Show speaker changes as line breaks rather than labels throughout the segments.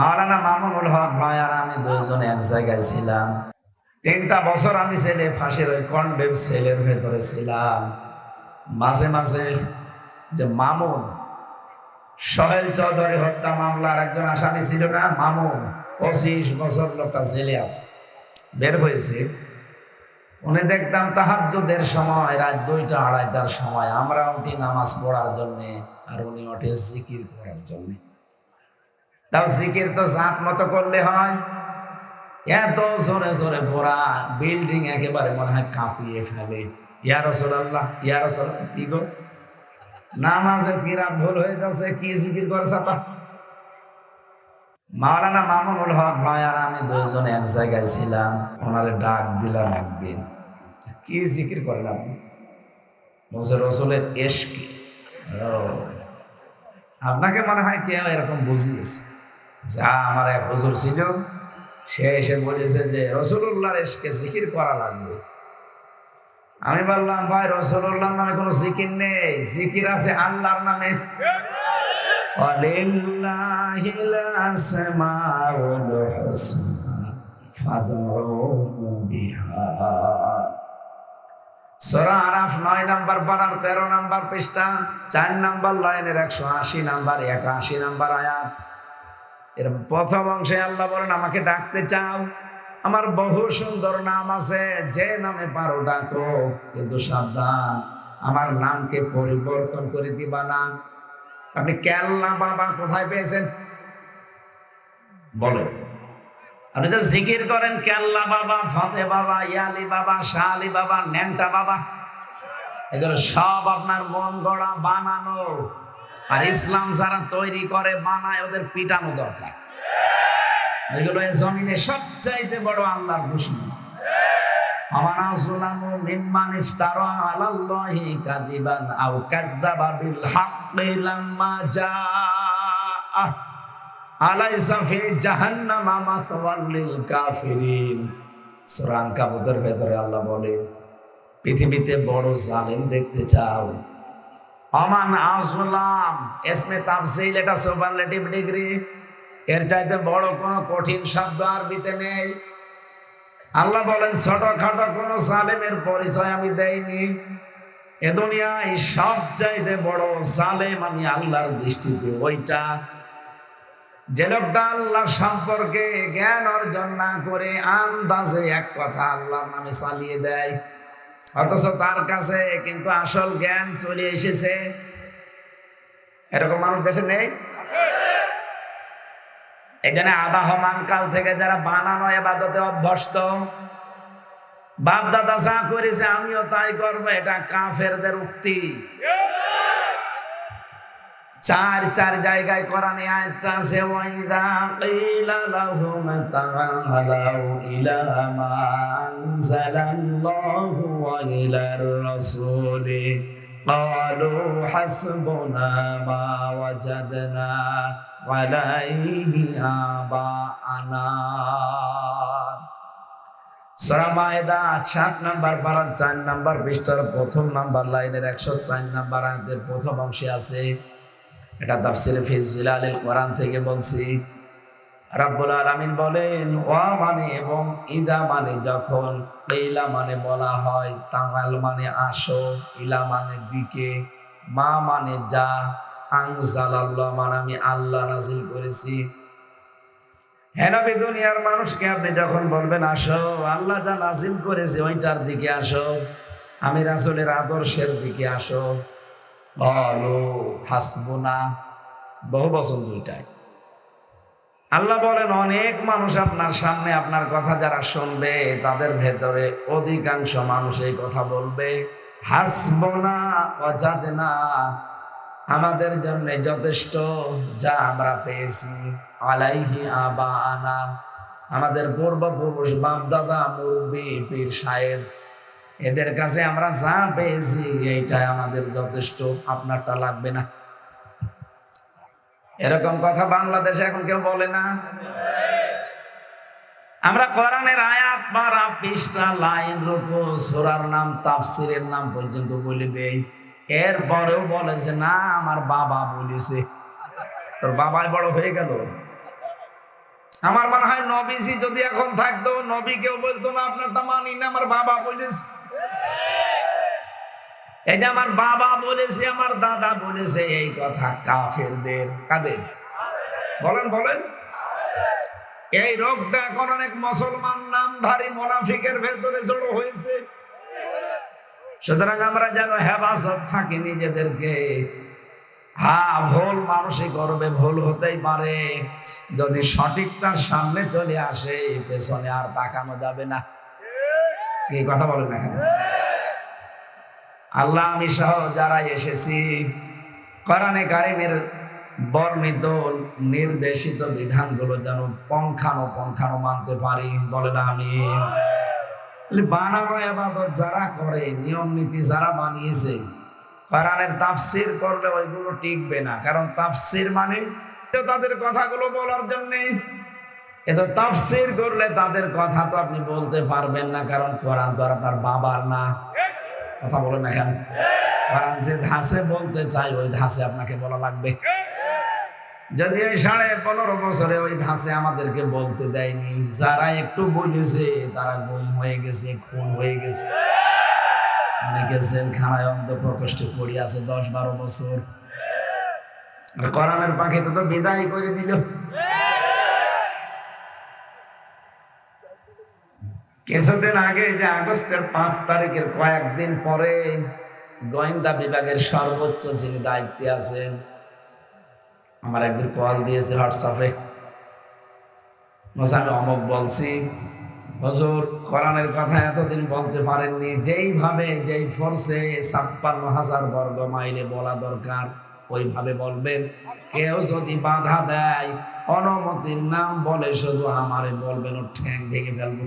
মাওলানা মামুনুল হক ভাই আর আমি দুইজন এক জায়গায় ছিলাম। তিনটা বছর আমি ছেলে ফাঁসির ওই কন্ডেম সেলের ভেতরে ছিলাম। মাঝে মাঝে যে মামুন সোহেল চৌধুরী হত্যা মামলার একজন আসামি ছিল না? মামুন পঁচিশ বছর লোকটা জেলে আছে, বের হয়েছে। উনি দেখতাম তাহাজ্জুদের সময়, রাত দুইটা, আড়াইটার সময় আমরা উঠি নামাজ পড়ার জন্যে আর উনি ওঠে জিকির করার জন্যে। তাও জিকির তো জাত মতো করলে হয়। এত জোরে জোরে পড়া বিল্ডিং একেবারে মনে হয় কাঁপিয়ে ফেলে। ইয়া রসুল্লাহ ইয়া রসুল কি গো? নামাজে কিরাত ভুল হয়ে যাচ্ছে কি জিকির করে চাপা? মাওলানা মামুনুল হক ভাই আর আমি দুইজন এক জায়গায় ছিলাম, ওনারে ডাক দিলাম একদিন। কি জিকির করেন আপনি বলছে, রসুলের এশকি আপনাকে মনে হয় কেউ এরকম বুঝিয়েছে। যা আমার এক হুজুর ছিল, সে এসে বলেছে যে রসুল্লাহ এসকে জিকির করা লাগবে। আমি বললাম, ভাই রসুল্লাহ নামে কোনো জিকির নেই। জিকির আছে আল্লাহর নামে। সরা নয় নাম্বার তেরো নাম্বার পৃষ্ঠা, চার নাম্বার লাইনের একশো আশি নাম্বার একাশি নাম্বার আয়াত। এর প্রথম অংশে আল্লাহ বলেন, আমাকে ডাকতে চাও। আমার বহু সুন্দর নাম আছে, যে নামে পারো ডাকো। কিন্তু সাবধান, আমার নামকে পরিবর্তন করে দিবা না। আপনি কেল্লা বাবা কোথায় পেয়েছেন? বলেন। আপনি তো জিকির করেন কেল্লা বাবা, ফতে বাবা, ইয়ালি বাবা, শালি বাবা ন্যাংটা বাবা। এগুলো সব আপনার মন গড়া বানানো। আর ইসলাম যারা তৈরি করে, বানায়, ওদের পিটানো দরকার। এগুলো জমিনে সবচাইতে বড় আল্লাহর দুশ্মন আমার আসলামু মিম্মান ইফতারা আলাল্লাহি কাদিবান আও কাযযাবা বিল হাক্কি লাম্মা জাআ আলাইসা ফি জাহান্নামা মাসওয়াল লিল কাফিরিন। সূরা আনকাবুতের ভেতরে আল্লাহ বলে পৃথিবীতে বড় জালিম দেখতে চাও অমান আসলাম এসমে তাফসিল, এটা সুপারলেটিভ ডিগ্রি এর চাইতে বড় কোনো কঠিন শব্দ আরবিতে নেই। আল্লাহ বলেন, ছোটখাটো কোনো সালেমের পরিচয় আমি দেইনি। এ দুনিয়ায় সব চাইতে বড় সালেম আমি আল্লাহর দৃষ্টিতে, ওইটা যে লোকটা আল্লাহ সম্পর্কে জ্ঞান অর্জন না করে আন্দাজে এক কথা আল্লাহর নামে চালিয়ে দেয়। অথচ তার কাছে কিন্তু আসল জ্ঞান চলে এসেছে। এরকম মানুষ দেশে নেই? এখানে আবাহমান কাল থেকে যারা বানানো এবাদতে অভ্যস্ত বাপ দাদা যা করেছে আমিও তাই করব, এটা কাফেরদের উক্তি। চার চার জায়গায় কোরআনে আয়াতটা আছে ওয়াইদা কিলা লাহুম তাআলাউ ইলা মা আনজালাল্লাহু ওয়া ইলার রাসূলি قالوا حسبنا ما وجدنا عليه آباءنا সরামায়দা সাত নাম্বার পারার চার নাম্বার পৃষ্ঠার প্রথম নাম্বার লাইনের একশো চার নাম্বার আয়াতের প্রথম অংশে আছে এটা তাফসিরে ফিজিলালিল কোরআন থেকে বলছি। রাব্বুল আলামিন বলেন, ওয়া মানে এবং ইদা মানে যখন ইলা মানে বলা হয় তাঙাল মানে আসো, ইলা মানে দিকে, মা মানে যা আনজাল আল্লাহ মানে আমি আল্লাহ নাজিল করেছি। হেনবি দুনিয়ার মানুষকে আপনি যখন বলবেন, আসো, আল্লাহ যা নাজিল করেছে, ওইটার দিকে আসো। আমি রাসুলের আদর্শের দিকে আসো। বলো হাসবুনা বহু বছর দুইটাই। আল্লাহ বলেন অনেক মানুষ আপনার সামনে আপনার কথা যারা শুনবে তাদের ভেতরে অধিকাংশ মানুষ এই কথা বলবে হাসবনা অজাদনা আমাদের জন্য যথেষ্ট যা আমরা পেয়েছি। আলাইহি আবা আনা আমাদের পূর্বপুরুষ বাপ দাদা মুরব্বী পীর সাহেব এদের কাছে আমরা যা পেয়েছি, এইটাই আমাদের যথেষ্ট। আপনারটা লাগবে না। এরকম কথা বাংলাদেশে এখন কেউ বলে না। আমরা কোরআনের আয়াত মারা পৃষ্ঠা লাইন রূপ সোরার নাম, তাফসিরের নাম পর্যন্ত বলে দেই। এরপরেও বলে যে, না, আমার বাবা বলেছে। তোর বাবাই বড় হয়ে গেল। আমার মনে হয় নবীজি যদি এখন থাকতো, নবী কেউ বলতো, না, আপনারটা মানি না, আমার বাবা বলেছে। এই যে আমার বাবা বলেছে, আমার দাদা বলেছে, এই কথা কাফেরদের কাদের বলেন বলেন। এই রোগটা এখন অনেক মুসলমান নামধারী মোনাফিকের ভেতরে জড়ো হয়েছে। সুতরাং আমরা যেন হেফাজত থাকি নিজেদেরকে। হ্যাঁ ভুল মানুষই করবে, ভুল হতেই পারে। যদি সঠিকটার সামনে চলে আসে, পেছনে আর তাকানো যাবে না। কি কথা বলেন না? আল্লাহ আমি সহ যারা এসেছি, কোরআনে কারিমের বর্ণিত নির্দেশিত বিধানগুলো যেন পঙ্খানো পঙ্খানো মানতে পারি বলে না আমি বানানো এবাদত যারা করে, নিয়ম নীতি যারা বানিয়েছে, কোরআনের তাফসির করলে ওইগুলো টিকবে না কারণ তাফসির মানে তাদের কথাগুলো বলার জন্য এটা তাফসির করলে তাদের কথা তো আপনি বলতে পারবেন না, কারণ কোরআন তো আপনার বাবার না। কথা বলেন না কেন? যে ধাসে বলতে চাই ওই ধাসে আপনাকে বলা লাগবে। যদি ওই সাড়ে পনেরো বছরে ওই ধাঁচে আমাদেরকে বলতে দেয়নি, যারা একটু বলেছে, তারা গুম হয়ে গেছে, খুন হয়ে গেছে। অনেকে জেলখানায় অন্ধ প্রকোষ্ঠে পড়ে আছে দশ বারো বছর। কোরআনের পাখি তো বিদায় করে দিল। কিছুদিন আগে যে আগস্টের পাঁচ তারিখের কয়েকদিন পরে গোয়েন্দা বিভাগের সর্বোচ্চ যিনি দায়িত্বে আছেন, আমার একদিন কল দিয়েছে হোয়াটসঅ্যাপে। আমি অমক বলছি। হজুর, কোরআনের কথা এতদিন বলতে পারেননি। যেইভাবে যেই ফোর্সে ছাপ্পান্ন হাজার বর্গ মাইলে বলা দরকার, ওইভাবে বলবেন। কেউ যদি বাধা দেয়, অনুমতির নাম বলে শুধু আমারে বলবেন ও ঠ্যাং ভেঙে ফেলব।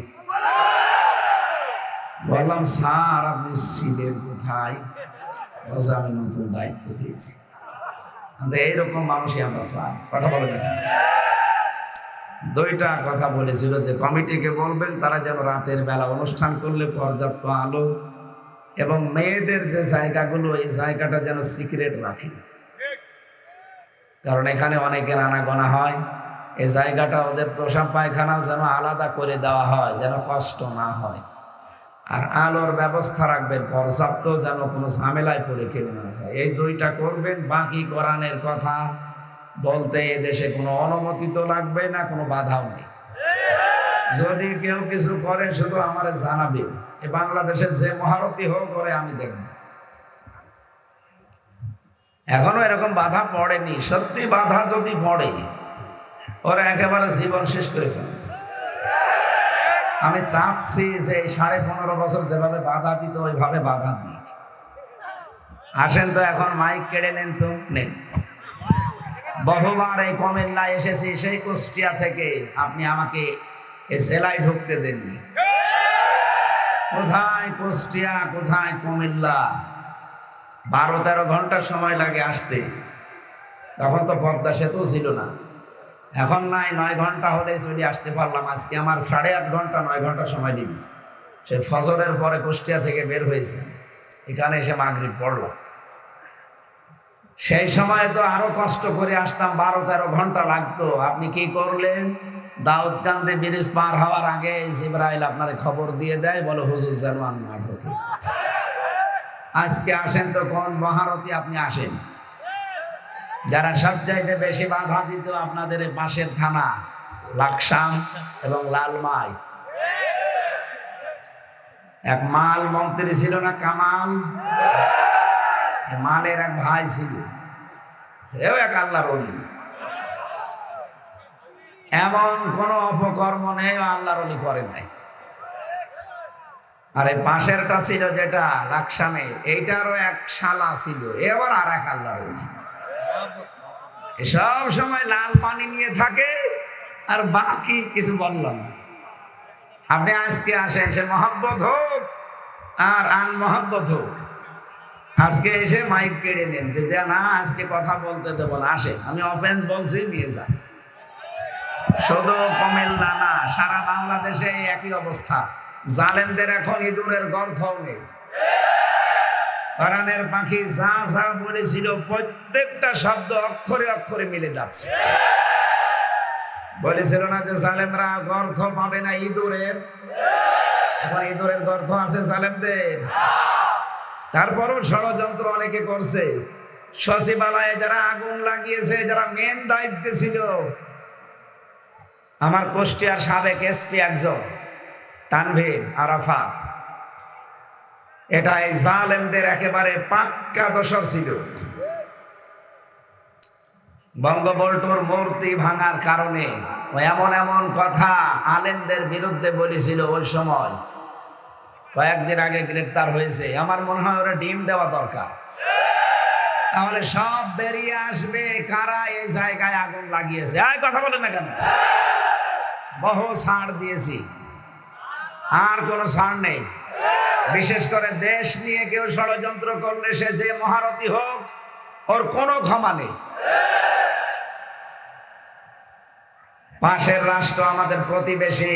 বললাম, স্যার, আপনি ছিলেন কোথায়? আমি নতুন দায়িত্ব পেয়েছি। এইরকম মানুষই আমরা চাই কথা বলে দেখেন দুইটা কথা বলেছিল যে, কমিটিকে বলবেন, তারা যেন রাতের বেলা অনুষ্ঠান করলে পর্যাপ্ত আলো এবং মেয়েদের যে জায়গাগুলো, এই জায়গাটা যেন সিক্রেট রাখে। কারণ এখানে অনেকের আনাগোনা হয় এই জায়গাটা ওদের প্রসাব পায়খানা যেন আলাদা করে দেওয়া হয়, যেন কষ্ট না হয়। আর আলোর ব্যবস্থা রাখবেন, পর্যাপ্ত যেন কোনো ঝামেলায় পড়ে কেউ না যায়। এই দুইটা করবেন, বাকি কোরআনের কথা বলতে দেশে কোনো অনুমতি তো লাগবে না, কোনো বাধাও নেই। যদি কেউ কিছু করে, শুধু আমার জানাবে। এ বাংলাদেশের যে মহারতি হোক করে আমি দেখব। এখনও এরকম বাধা পড়েনি, সত্যি বাধা যদি পড়ে, ওরা একেবারে জীবন শেষ করে ফেলে আমি চাচ্ছি যে এই সাড়ে পনেরো বছর যেভাবে বাধা দিত, ওইভাবে বাধা দিই আসেন তো এখন মাইক কেড়ে নেন তো, নেন। বহুবার এই কমেল্লা এসেছি, সেই কুষ্টিয়া থেকে আপনি আমাকে এ সেলাই ঢুকতে দেননি। কোথায় কুষ্টিয়া, কোথায় কুমিল্লা? বারো তেরো ঘণ্টা সময় লাগে আসতে। তখন তো পদ্মা সেতু ছিল না। এখন নাই, নয় ঘণ্টা হলে চলে, আসতে পারলাম। আজকে আমার সাড়ে আট ঘণ্টা, নয় ঘণ্টা সময় দিয়েছে সে ফজরের পরে কুষ্টিয়া থেকে বের হয়েছে। এখানে এসে মাগরিব পড়লাম। সেই সময় তো আরও কষ্ট করে আসতাম, বারো তেরো ঘণ্টা লাগতো। আপনি কি করলেন? দাউদকান্দে ব্রিজ পার হওয়ার আগে জিব্রাইল আপনার খবর দিয়ে দেয়, বলে, হুজুর যেন আমি না আজকে আসেন তো কোন মহারথী আপনি আসেন? যারা সবচাইতে বেশি বাধা দিত আপনাদের পাশের থানা, লাকসাম এবং লালমাই। এক মাল মন্ত্রী ছিল না কামাল? মালের এক ভাই ছিল। এও এক আল্লাহর অলি এমন কোন অপকর্ম নেই আল্লাহর অলি করে নাই। আর এই পাশেরটা ছিল যেটা লাকসামে, এইটারও এক শালা ছিল এবার আর এক আল্লাহর অলি সব সময় লাল পানি নিয়ে থাকে, আর বাকি কিছু বললাম না। আপনি আজকে আসেন, সে মহাব্বত হোক, আর আন মহাব্বত হোক। আজকে এসে মাইক কেড়ে নেন, যে না, আজকে কথা বলতে দেবো না আসে আমি অফেন্স বলছি, নিয়ে যান। শুধু কমেল্লা না, সারা বাংলাদেশে একই অবস্থা। জালেনদের এখন ইঁদুরের গর্থও নেই। কোরআনের পাখি যা যা বলেছিল, প্রত্যেকটা শব্দ অক্ষরে অক্ষরে মিলে যাচ্ছে। বলেছিল না যে জালেমরা গর্থ পাবে না ইঁদুরের? এখন ইঁদুরের গর্থ আছে জালেমদের। তারপরও ষড়যন্ত্র অনেকে করছে। সচিবালয়ে যারা আগুন লাগিয়েছে, যারা মেন দায়িত্বে ছিল, আমার কুষ্টিয়ার সাবেক এসপি একজন, তানভীর আরাফা এটা এই জালেমদের একেবারে পাক্কা দোষর ছিল। বঙ্গবল্টুর মূর্তি ভাঙার কারণে এমন এমন কথা আলেমদের বিরুদ্ধে বলেছিল ওই সময়। কয়েকদিন আগে গ্রেপ্তার হয়েছে। আমার মনে হয় ওরা ডিম দেওয়া দরকার। তাহলে সব বেরিয়ে আসবে কারা এই জায়গায় আগুন লাগিয়েছে। আর কথা বলে না কেন? বহু ছাড় দিয়েছি। আর কোনো ছাড় নেই। বিশেষ করে দেশ নিয়ে কেউ ষড়যন্ত্র করলে সে যে মহারথী হোক, ওর কোনো ক্ষমা নেই। পাশের রাষ্ট্র আমাদের প্রতিবেশী।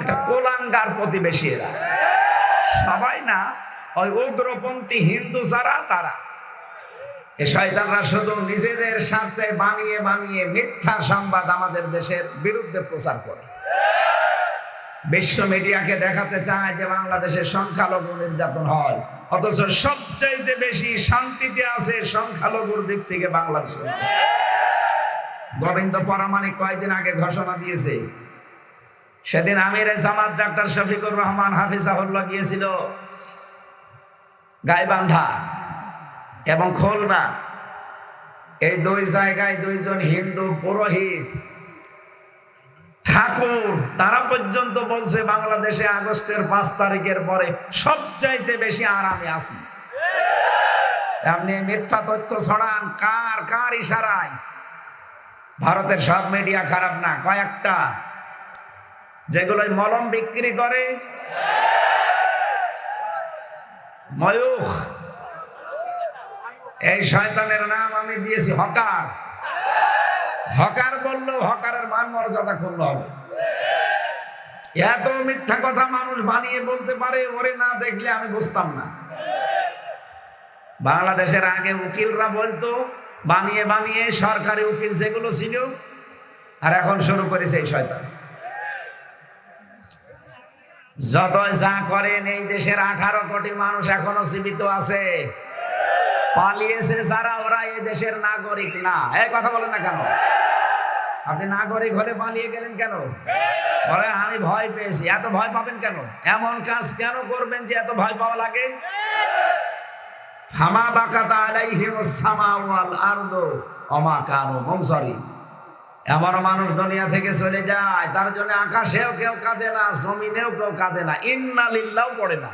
এটা কোলাঙ্গার প্রতিবেশী এরা সবাই না, ওই উগ্রপন্থী হিন্দু যারা, তারা। এ শয়তানরা শুধু নিজেদের স্বার্থে বানিয়ে বানিয়ে মিথ্যা সংবাদ আমাদের দেশের বিরুদ্ধে প্রচার করে। বিশ্ব মিডিয়াকে দেখাতে চায় যে বাংলাদেশের সংখ্যালঘু নির্যাতন হয়। অথচ সবচাইতে বেশি শান্তিতে আছে সংখ্যালঘুর দিক থেকে বাংলাদেশ। গোবিন্দ পরামানিক কয়েকদিন আগে ঘোষণা দিয়েছে। সেদিন আমির জামাত ডাক্তার শফিকুর রহমান হাফিজাহুল্লাহ গিয়েছিল গাইবান্ধা এবং খুলনা। এই দুই জায়গায় দুইজন হিন্দু পুরোহিত তারা পর্যন্ত বলছে, বাংলাদেশে আগস্টের পাঁচ তারিখের পরে সবচাইতে বেশি আরামে আছি। আপনি মিথ্যা তথ্য ছড়ান, কার কার ইশারায়? ভারতের সব মিডিয়া খারাপ না, কয়েকটা। যেগুলো মলম বিক্রি করে। ময়ূখ। এই শয়তানের নাম আমি দিয়েছি হকার। হকার বললেও হকারের মান মর্যাদা ক্ষুণ্ণ হবে। এত মিথ্যা কথা মানুষ বানিয়ে বলতে পারে, ওরে না দেখলে আমি বুঝতাম না। বাংলাদেশের আগে উকিলরা বলতো, বানিয়ে বানিয়ে সরকারি উকিল যেগুলো ছিল, আর এখন শুরু করেছে এই শয়তান। যত যা করেন, এই দেশের আঠারো কোটি মানুষ এখনও জীবিত আছে। পালিয়েছে যারা, ওরা এই দেশের নাগরিক না। এই কথা বলেন না কেন? আপনি না করে ঘরে পালিয়ে গেলেন কেন? বলে, আমি ভয় পেয়েছি। এত ভয় পাবেন কেন? এমন কাজ কেন করবেন যে এত ভয় পাওয়া লাগে? ফামা বাকাতা আলাইহিম সামা ওয়াল আরদু অমা কানু মুনসারি এমন মানুষ দুনিয়া থেকে চলে যায়, তার জন্য আকাশেও কেউ কাঁদে না, জমিনেও কেউ কাঁদে না, ইন্না লিল্লাও পড়ে না।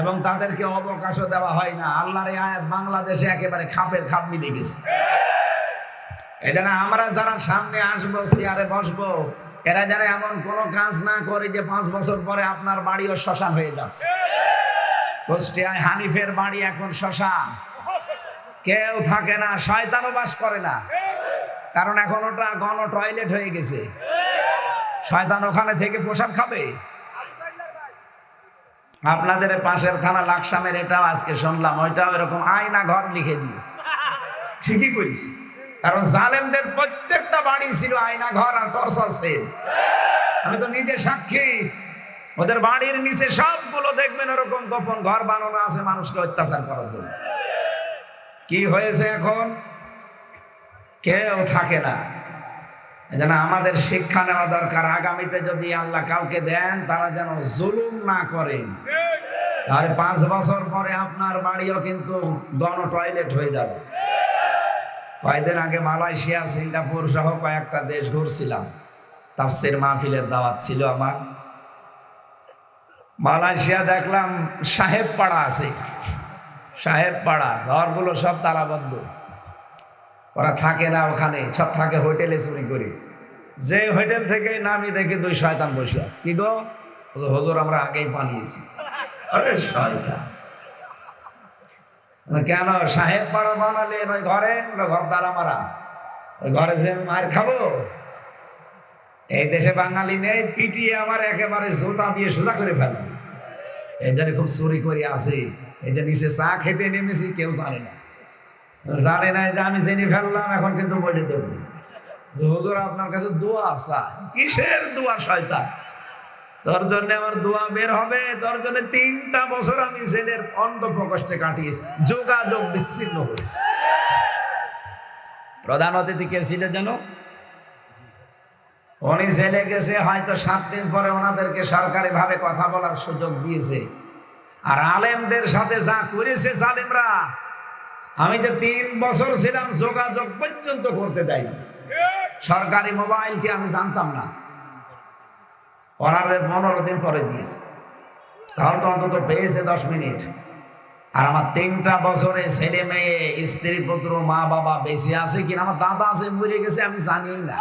এবং তাদেরকে অবকাশও দেওয়া হয় না। আল্লাহর আয়াত বাংলাদেশে একেবারে খাপের খাপ মিলে গেছে। এই আমরা যারা সামনে আসব, চেয়ারে বসবো, এরা যারা এমন কোনো কাজ না করে যে পাঁচ বছর পরে আপনার বাড়িও শ্মশান হয়ে যাচ্ছে। কুষ্টিয়ায় হানিফের বাড়ি এখন শ্মশান কেউ থাকে না, শয়তানও বাস করে না। কারণ এখন ওটা গণ টয়লেট হয়ে গেছে। শয়তান ওখানে থেকে পোশাক খাবে। আপনাদের পাশের থানা লাকসামের এটাও আজকে শুনলাম, ওইটাও এরকম আয়না ঘর লিখে দিয়েছে। ঠিকই করিস। কারণ জালেমদের প্রত্যেকটা বাড়ি ছিল আয়না ঘর আর টর্চার সেল আমি তো নিজে সাক্ষী। ওদের বাড়ির নিচে সবগুলো দেখবেন ওরকম গোপন ঘর বানানো আছে, মানুষকে অত্যাচার করার জন্য। কি হয়েছে এখন? কেউ থাকে না। যেন আমাদের শিক্ষা নেওয়া দরকার। আগামীতে যদি আল্লাহ কাউকে দেন, তারা যেন জুলুম না করেন আর পাঁচ বছর পরে আপনার বাড়িও কিন্তু গণ টয়লেট হয়ে যাবে। কয়েকদিন আগে মালয়েশিয়া, সিঙ্গাপুর সহ কয়েকটা দেশ ঘুরছিলাম। তাফসির মাহফিলের দাওয়াত ছিল আমার। মালয়েশিয়া দেখলাম সাহেব পাড়া আছে। সাহেব পাড়া ঘরগুলো সব তালাবদ্ধ ওরা থাকে না ওখানে, সব থাকে হোটেলে চুরি করে। যে হোটেল থেকে নামি দেখে দুই শয়তান বসে আছে। কি গো? হজুর, আমরা আগেই পালিয়েছি। আরে শয়তান। কেন? সাহেব পাড়া বানালেন ওই ঘরে? ঘর তালা মারা ঘরে যে মায়ের খাব। এই দেশে বাঙালি নেই, পিটিয়ে আমার একেবারে জোতা দিয়ে সোজা করে ফেল। এই জন্য খুব চুরি করে আসে। এই যে নিচে চা খেতে নেমেছি, কেউ জানে না। জানে না যে আমি জেনে ফেললাম, এখন কিন্তু বলে দেব। হুজুর, আপনার কাছে দোয়া চায় কিসের দোয়া, শয়তান? তোর জন্য আমার দোয়া বের হবে। তোর জন্য তিনটা বছর আমি ছেলের অন্ধ প্রকোষ্ঠে কাটিয়েছি। যোগাযোগ বিচ্ছিন্ন হয়ে প্রধান অতিথি কে ছিল যেন? উনি ছেলে গেছে, হয়তো সাত দিন পরে ওনাদেরকে সরকারি ভাবে কথা বলার সুযোগ দিয়েছে। আর আলেমদের সাথে যা করেছে জালেমরা, আমি যে তিন বছর ছিলাম, যোগাযোগ পর্যন্ত করতে দেয় সরকারি মোবাইলটি আমি জানতাম না। ওনাদের পনেরো দিন পরে দিয়েছে। তাহলে তো অন্তত পেয়েছে দশ মিনিট। আর আমার তিনটা বছরে ছেলে মেয়ে, স্ত্রী পুত্র, মা বাবা বেঁচে আছে কিনা, আমার দাদা আছে, মরে গেছে, আমি জানি না।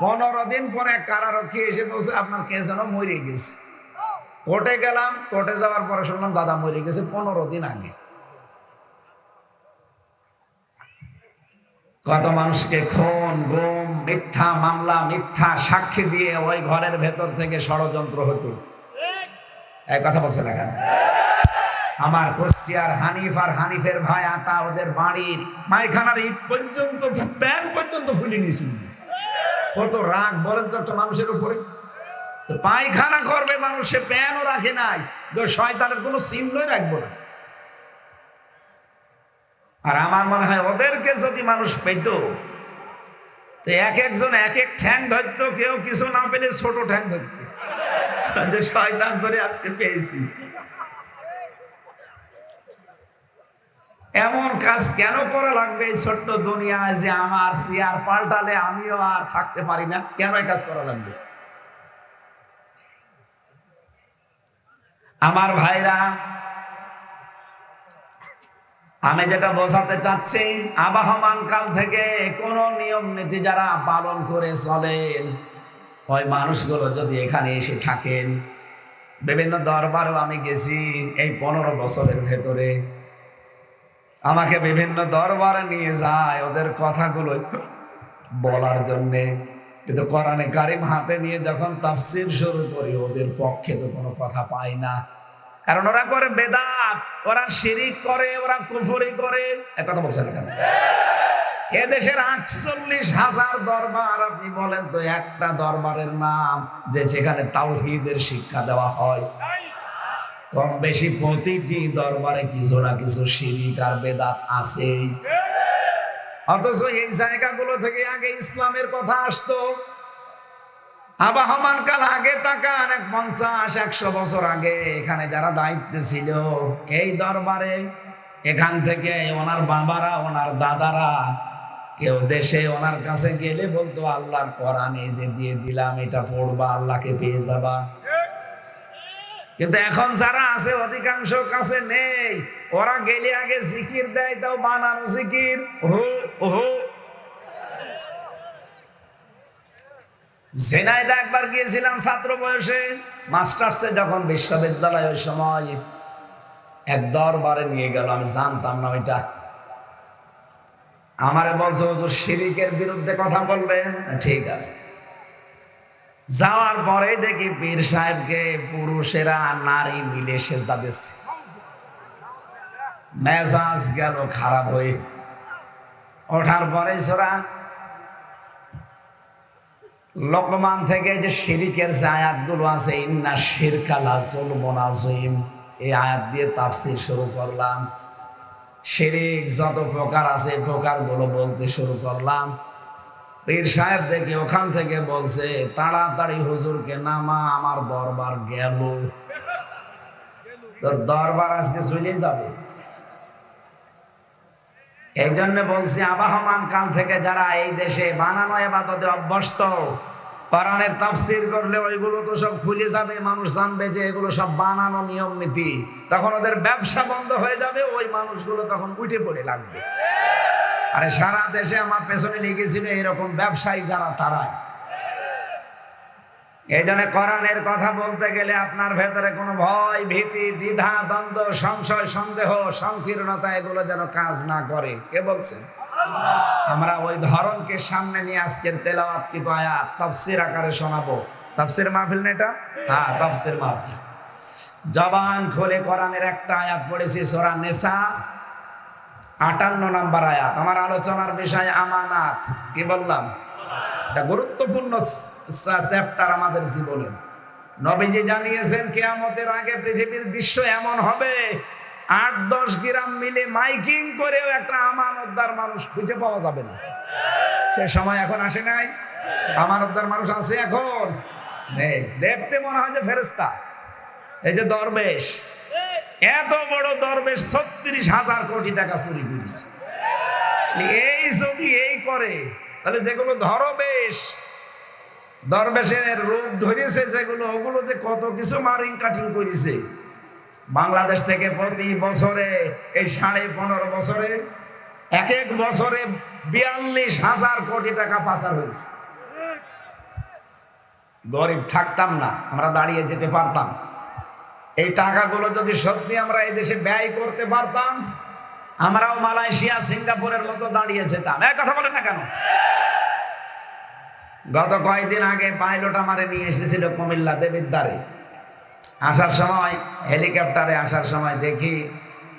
পনেরো দিন পরে কারারক্ষী এসে বলছে, আপনার কে যেন মরে গেছে? কোর্টে গেলাম, কোর্টে যাওয়ার পরে শুনলাম দাদা মরে গেছে পনেরো দিন আগে। কত মানুষকে খুন, গুম, মিথ্যা মামলা, মিথ্যা সাক্ষী দিয়ে ওই ঘরের ভেতর থেকে ষড়যন্ত্র হতো। এই কথা বলছে কেন? আমার কুষ্টিয়ার হানিফ আর হানিফের ভাই আতা ওদের বাড়ির মাইখানার ইট পর্যন্ত, প্যান পর্যন্ত ফুলি নিয়ে শুনে গেছে। কত রাগ বলেন তো একটা মানুষের উপরে। পায়খানা করবে মানুষ প্যানও রাখে নাই। শয়তানের কোনো চিহ্নই রাখব না। আর আমার মনে হয় ওদেরকে যদি মানুষ পেত, তো এক একজন এক এক ঠ্যাং ধরতো, কেউ কিছু না পেলে ছোট ঠ্যাং ধরতো। শয়তান ধরে আজকে পেয়েছি। এমন কাজ কেন করা লাগবে এই ছোট্ট দুনিয়ায় যে আমার চেয়ার পাল্টালে আমিও আর থাকতে পারি না? কেন কাজ করা লাগবে? আমার ভাইরা আমি যেটা বোঝাতে চাচ্ছি, আবাহমান কাল থেকে কোন নিয়ম নীতি যারা পালন করে চলেন, ওই মানুষগুলো যদি এখানে এসে থাকেন, বিভিন্ন দরবারও আমি গেছি এই পনেরো বছরের ভেতরে। আমাকে বিভিন্ন দরবারে নিয়ে যায় ওদের কথাগুলো বলার জন্যে। কিন্তু কোরআনে কারিম হাতে নিয়ে যখন তাফসির শুরু করি, ওদের পক্ষে তো কোনো কথা পাই না। কারণ ওরা করে বেদাত, ওরা শিরিক করে, ওরা কুফরি করে। এক কথা বলছেন কেন? এদেশের আটচল্লিশ হাজার দরবার, আপনি বলেন তো একটা দরবারের নাম যে যেখানে তাওহীদের শিক্ষা দেওয়া হয়। কম বেশি প্রতিটি দরবারে কিছু না কিছু শিরিক আর বেদাত আছেই। অথচ এই জায়গাগুলো থেকে আগে ইসলামের কথা আসতো। আবাহমান কাল আগে তাকান এক পঞ্চাশ, একশো বছর আগে এখানে যারা দায়িত্বে ছিল, এই দরবারে এখান থেকে ওনার বাবারা, ওনার দাদারা কেউ দেশে ওনার কাছে গেলে বলতো, আল্লাহর কোরআন এই যে দিয়ে দিলাম, এটা পড়বা, আল্লাহকে পেয়ে যাবা। কিন্তু এখন যারা আছে, অধিকাংশ কাছে নেই। ওরা গেলে আগে জিকির দেয়, তাও বানানো জিকির। হো হো ঝেনাইদা একবার গিয়েছিলাম ছাত্র বয়সে, মাস্টার্সে যখন বিশ্ববিদ্যালয় ওই সময় এক দরবারে নিয়ে গেল, আমি জানতাম না ওইটা। আমার বলছো, হুজুর, শিরিকের বিরুদ্ধে কথা বলবেন ঠিক আছে। যাওয়ার পরে দেখি পীর সাহেবকে পুরুষেরা নারী মিলে সেজদা দিচ্ছে। মেজাজ গেল খারাপ হয়ে। ওঠার পরে সোরা লোকমান থেকে যে শিরিকের যে আয়াতগুলো আছে, ইন্না শিরকালা জুলমুন আযীম এই আয়াত দিয়ে তাফসীর শুরু করলাম। শিরিক যত প্রকার আছে প্রকারগুলো বলতে শুরু করলাম। পীর সাহেব দেখে ওখান থেকে বলছে, তাড়াতাড়ি হুজুরকে নামা, আমার দরবার গেল। তোর দরবার আজকে চলে যাবে? এই জন্য বলছি, আবাহমান কাল থেকে যারা এই দেশে বানানো এবাদতে অভ্যস্ত, কোরআনের তাফসির করলে ওইগুলো তো সব খুলে যাবে, মানুষ জানবে যে এগুলো সব বানানো নিয়ম নীতি। তখন ওদের ব্যবসা বন্ধ হয়ে যাবে, ওই মানুষগুলো তখন উঠে পড়ে লাগবে। আরে সারা দেশে আমার পেছনে লেগেছিল এরকম ব্যবসায়ী যারা, তারাই। এই জন্য কোরআনের কথা বলতে গেলে আপনার ভেতরে কোনো ভয়, ভীতি, দ্বিধা, দ্বন্দ্ব, সংশয়, সন্দেহ, সংকীর্ণতা এগুলো যেন কাজ না করে। কে বলছেন আমরা ওই ধরনকে সামনে নিয়ে আজকের তেলাওয়াত কি আয়াত, তাফসির আকারে শোনাবো। তাফসির মাহফিল না এটা? হ্যাঁ তাফসির মাহফিল। জবান খোলে কোরআনের একটা আয়াত পড়েছি, সোরা নেসা, আটান্ন নম্বর আয়াত। আমার আলোচনার বিষয় আমানাত। কি বললাম? এটা গুরুত্বপূর্ণ চ্যাপ্টার আমাদের জীবনে। নবীজি জানিয়েছেন, কেয়ামতের আগে পৃথিবীর দৃশ্য এমন হবে, আট দশ গ্রাম মিলে মাইকিং করেও একটা আমানতদার মানুষ খুঁজে পাওয়া যাবে না। সে সময় এখন আসে নাই। আমানতদার মানুষ আছে এখন? নেই। দেখতে মনে হয় যে ফেরেস্তা এই যে দরবেশ। এত বড় দরবেশ ছত্রিশ হাজার কোটি টাকা চুরি করেছে। এই যদি এই করে তাহলে যেগুলো ধরবেশ দরবেশের রূপ ধরেছে যেগুলো, ওগুলো যে কত কিছু মারিং কাটিং করেছে বাংলাদেশ থেকে প্রতি বছরে, এই সাড়ে পনেরো বছরে, এক এক বছরে বিয়াল্লিশ হাজার কোটি টাকা পাচার হয়েছে। গরিব থাকতাম না, আমরা দাঁড়িয়ে যেতে পারতাম। এই টাকাগুলো যদি সত্যি আমরা এই দেশে ব্যয় করতে পারতাম, আমরাও মালয়েশিয়া, সিঙ্গাপুরের মতো দাঁড়িয়ে যেতাম। এক কথা বলেন না কেন? গত কয়েকদিন আগে পাইলট আমারে নিয়ে এসেছিল কুমিল্লা দেবিদ্বারে। আসার সময়, হেলিকপ্টারে আসার সময় দেখি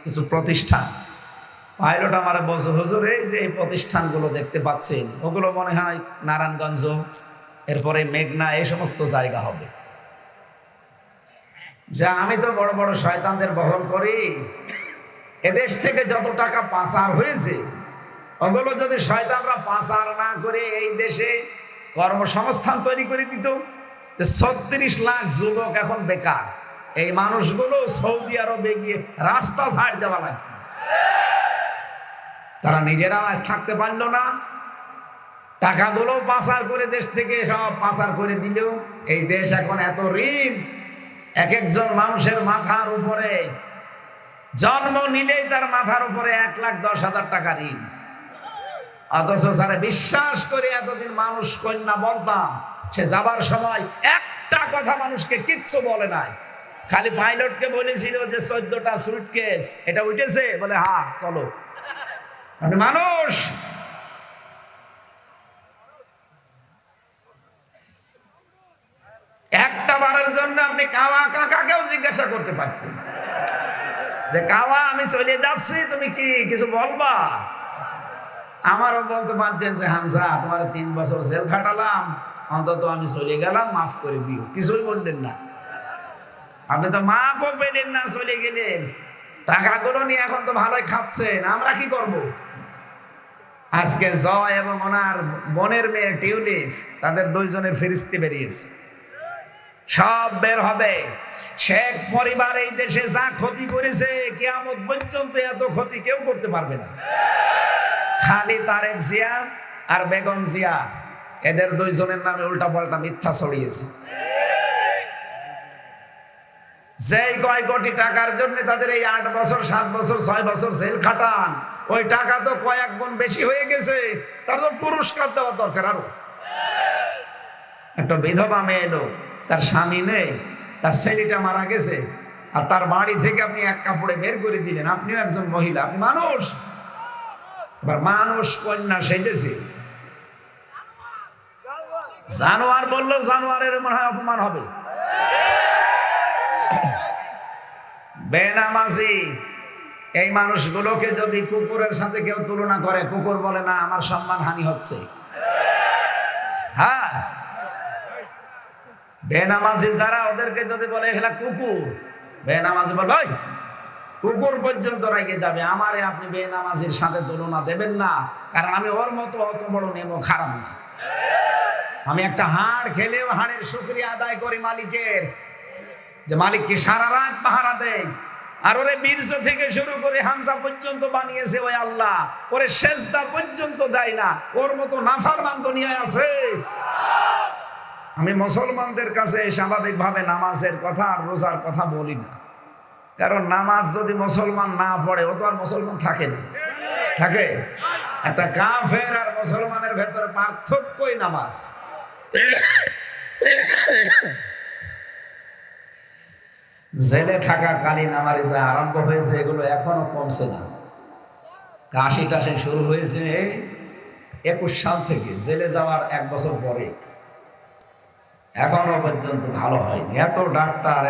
কিছু প্রতিষ্ঠান। পাইলট আমার বলছে, হুজুর, এই যে এই প্রতিষ্ঠানগুলো দেখতে পাচ্ছেন, ওগুলো মনে হয় নারায়ণগঞ্জ, এরপরে মেঘনা, এই সমস্ত জায়গা হবে। যা আমি তো বড় বড় শয়তানদের বহন করি। এদেশ থেকে যত টাকা পাচার হয়েছে, ওগুলো যদি শয়তানরা পাচার না করে এই দেশে কর্মসংস্থান তৈরি করে দিত যে ছত্রিশ লাখ যুবক এখন বেকার। এই মানুষগুলো সৌদি আরবে গিয়ে রাস্তা ছাড় দেওয়া লাগতো। তারা নিজেরা আজ থাকতে পারল না। টাকাগুলো পাচার করে দেশ থেকে সব পাচার করে দিলেও এই দেশ এখন এত ঋণ। এক একজন মানুষের মাথার উপরে জন্ম নিলেই তার মাথার উপরে এক লাখ দশ হাজার টাকা ঋণ। অথচ যারা বিশ্বাস করে এতদিন মানুষ কন্যা বলতাম, সে যাবার সময় একটা কথা মানুষকে কিচ্ছু বলে নাই। খালি পাইলটকে বলেছিল যে চোদ্দটা সুটকেস এটা উঠেছে? বলে, হা, চলো। মানুষ। একটা বারের জন্য আপনি কাওয়া কাকাকেও জিজ্ঞাসা করতে পারতেন। যে, কাওয়া, আমি চলে যাচ্ছি, তুমি কি কিছু বলবা? আমারও বলতে পারতেন যে হামজা, তোমার তিন বছর জেল খাটালাম। অন্তত আমি চলে গেলাম, মাফ করে দিও। কিছুই বললেন না। আপনি তো মাফও পেলেন না চলে গেলেন টাকাগুলো নিয়ে এখন তো ভালোই খাচ্ছেন, আমরা কি করব? আজকে জয় এবং ওনার বোনের মেয়ে টিউলিপ, তাদের দুইজনের ফিরিস্তি বেরিয়েছে। সব বের হবে। শেখ পরিবার এই দেশে যা ক্ষতি করেছে, কেয়ামত পর্যন্ত এত ক্ষতি কেউ করতে পারবে না। খালি তারেক জিয়া আর বেগম জিয়া। এদের দুইজনের নামে উল্টা পাল্টা মিথ্যা ছড়িয়েছে। যেই কয় কোটি টাকার জন্য তাদের এই আট বছর, সাত বছর, ছয় বছর জেল খাটান, ওই টাকা তো কয়েক গুণ বেশি হয়ে গেছে, তার তো পুরস্কার দেওয়া দরকার আরও। একটা বিধবা মেয়ে এলো তার স্বামী নেই, তার ছেলেটা মারা গেছে, আর তার বাড়ি থেকে আপনি এক কাপড়ে বের করে দিলেন, আপনিও একজন মহিলা, আপনি মানুষ। এবার মানুষ কন্যা সেজেছে। জানোয়ার বললেও জানোয়ারের মনে হয় অপমান হবে। বেনামাজি এই মানুষগুলোকে যদি কুকুরের সাথে কেউ তুলনা করে কুকুর বলে না আমার সম্মান হানি হচ্ছে। হ্যাঁ। বেনামাজি যারা ওদেরকে যদি বলে এগুলা কুকুর বেনামাজি বলে "ওই, কুকুর পর্যন্ত রেগে যাবে। আমারে আপনি বেনামাজির সাথে তুলনা দেবেন না, কারণ আমি ওর মতো অত বড় নেমো খারাপ না। আমি একটা হাড় খেলেও হাড়ের শুক্রিয়া আদায় করি মালিকের। যে মালিককে সারা রাত পাহারা দেয়? আর ওরে বীর্য থেকে শুরু করে হামসা পর্যন্ত বানিয়েছে ওই আল্লাহ। ওরে শেষদা পর্যন্ত দেয় না, ওর মতো নাফার নিয়ে আছে। আমি মুসলমানদের কাছে স্বাভাবিকভাবে নামাজের কথা আর রোজার কথা বলি না। কারণ নামাজ যদি মুসলমান না পড়ে, ও তো আর মুসলমান থাকে না। থাকে? একটা কাফের আর মুসলমানের ভেতরে পার্থক্যই নামাজ। জেলে থাকা কালীন আমার যা আরম্ভ হয়েছে, এগুলো এখনও কমছে না। কাশি টাশি শুরু হয়েছে একুশ সাল থেকে, জেলে যাওয়ার এক বছর পরে। এখনও পর্যন্ত ভালো হয়নি। এত ডাক্তার